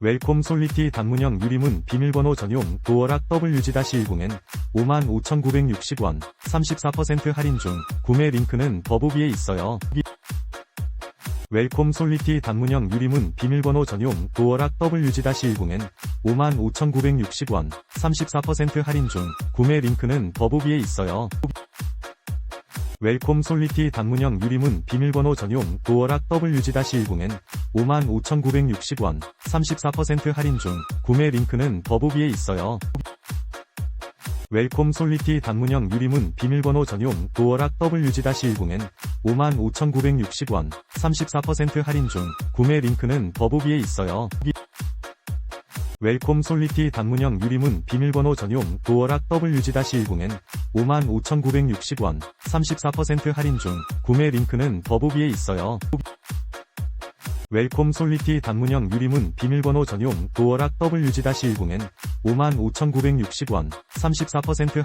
웰콤 솔리티 단문형 유리문 비밀번호 전용 도어락 WG-10N 55,960원 34% 할인 중 구매 링크는 더보기에 있어요. 웰콤 솔리티 단문형 유리문 비밀번호 전용 도어락 WG-10N 55,960원 34% 할인 중 구매 링크는 더보기에 있어요. 웰콤 솔리티 단문형 유리문 비밀번호 전용 도어락 WG-10N 55,960원 34% 할인 중 구매 링크는 더보기에 있어요. 웰콤 솔리티 단문형 유리문 비밀번호 전용 도어락 WG-10N 55,960원 34% 할인 중 구매 링크는 더보기에 있어요. 웰콤 솔리티 단문형 유리문 비밀번호 전용 도어락 WG-10N 55,960원 34% 할인 중 구매 링크는 더보기에 있어요. 웰콤 솔리티 단문형 유리문 비밀번호 전용 도어락 WG-10N 55,960원 34% 할인